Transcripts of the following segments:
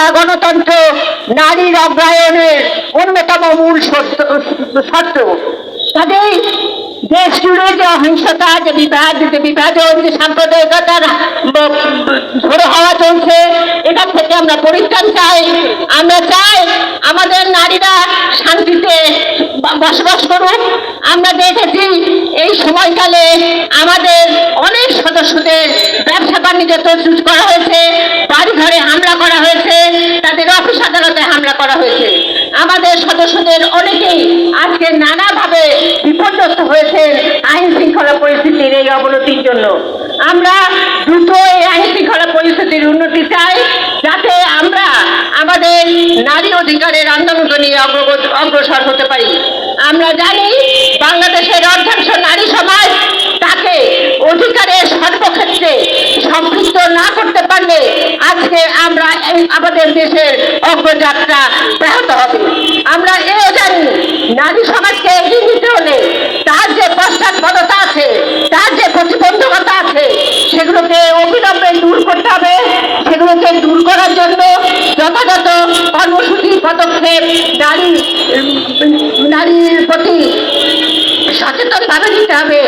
শৃঙ্খলা গণতন্ত্র, নারীর অগ্রায়নের অন্যতম মূল সত্য কাজেই দেশ জুড়ে যে অহিংসতা, যে বিভাদ যে বিভাজন, যে সাম্প্রদায়িকতার ঝোড়ো হাওয়া চলছে এখান থেকে আমরা পরিত্রাণ চাই। আমরা চাই আমাদের নারীরা শান্তিতে বসবাস করুক। আমরা দেখেছি এই সময়কালে আমাদের অনেক সদস্যদের ব্যবসা বাণিজ্য তসরুজ করা হয়েছে। আমাদের সদস্যদের অনেকেই আজকে নানাভাবে বিপর্যস্ত হয়েছেন আইন শৃঙ্খলা পরিস্থিতির এই অবনতির জন্য। আমরা দ্রুত এই আইন শৃঙ্খলা পরিস্থিতির উন্নতি চাই, যাতে আমরা আমাদের নারী অধিকারের আন্দোলনকে নিয়ে অগ্রসর হতে পারি। আমরা জানি বাংলাদেশের অর্ধাংশ নারী সমাজ তাকে অধিকারের সর্বক্ষেত্রে সম্পৃক্ত না করতে আজকে আমরা এই আমাদের দেশের অগ্রযাত্রা ব্যাহত হবে। আমরা এও জানি নারী সমাজকে এগিয়ে নিতে হলে তার যে পশ্চাৎপদতা আছে, তার যে প্রতিবন্ধকতা আছে, সেগুলোকে অবিলম্বে দূর করতে হবে। সেগুলোকে দূর করার জন্য যথাযথ কর্মসূচি, পদক্ষেপ নারী নারীর প্রতি সচেতন ভাবে নিতে হবে।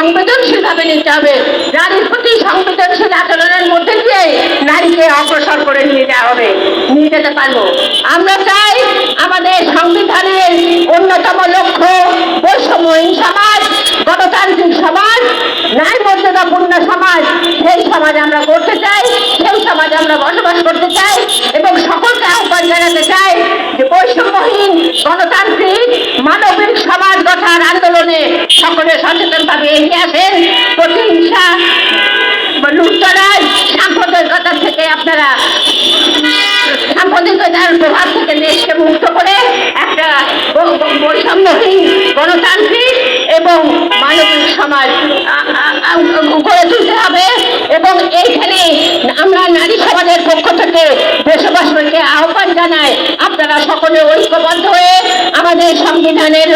সংবেদনশীল ভাবে নিতে হবে। নারীর প্রতি সংবেদনশীল আচরণের মধ্যে দিয়ে নারীকে অগ্রসর করে নিয়ে যাওয়া হবে। নিয়ে যেতে পারব। আমরা চাই আমাদের সংবিধানের অন্যতম লক্ষ্য বৈষম্যহীন সমাজ, গণতান্ত্রিক সমাজ ন্যায় মর্যাদাপূর্ণ সমাজ। সেই সমাজ আমরা করতে চাই, সেই সমাজ আমরা বসবাস করতে চাই এবং সকলকে আহ্বান জানাতে চাই যে বৈষম্যহীন গণতান্ত্রিক মানবিক সমাজ গঠার আন্দোলনে সকলে সচেতনভাবে এগিয়ে আসেন। প্রতিহিংসা লুটতরাজ সাম্প্রদায়িকতা থেকে আপনারা সাম্প্রদায়িকতার প্রভাব থেকে দেশকে মুক্ত করে একটা বৈষম্যহীন গণতান্ত্রিক এবং মানবিক সমাজ গড়ে তুলতে হবে। এবং এইখানে আমরা নারী সমাজের পক্ষ থেকে জানাই আপনারা সকলে ঐক্যবদ্ধ হয়ে আমাদের সংবিধানের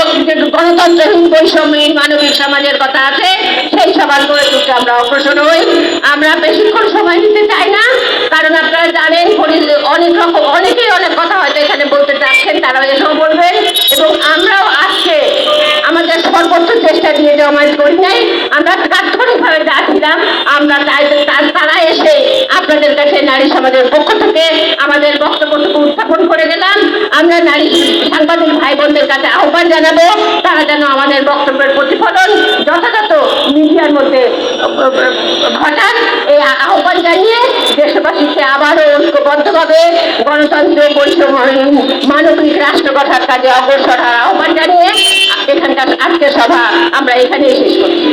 গণতন্ত্রহীন বৈষম্যহীন মানবিক সমাজের কথা আছে, সেই সমাজ গড়ে আমরা অগ্রসর হই। আমরা বেশিক্ষণ সময় নিতে চাই না, কারণ আপনারা জানেন অনেক রকম, অনেকেই অনেক কথা হয়তো এখানে বলতে চাচ্ছেন, তারা এসব বলবেন এবং আমরাও আজকে আমাদের সর্বোচ্চ চেষ্টা দিয়ে জমায়েত করি নাই। আমরা তাৎক্ষণিকভাবে যাচ্ছিলাম আমরা তারা এসে আপনাদের কাছে নারী সমাজের পক্ষ থেকে আমাদের বক্তব্যটুকু উত্থাপন করে গেলাম। আমরা নারী সাংবাদিক ভাই বোনদের কাছে আহ্বান জানাব, তারা যেন আমাদের বক্তব্যের প্রতিফলন যথাযথ মিডিয়ার মধ্যে ঘটান। এই আহ্বান জানিয়ে দেশবাসীকে আবারও ঐক্যবদ্ধভাবে গণতন্ত্র বৈষম্যহীন মানবিক রাষ্ট্র গঠার কাজে অগ্রসর হওয়ার আহ্বান জানিয়ে এখানকার আজকের সভা আমরা এখানেই শেষ করছি।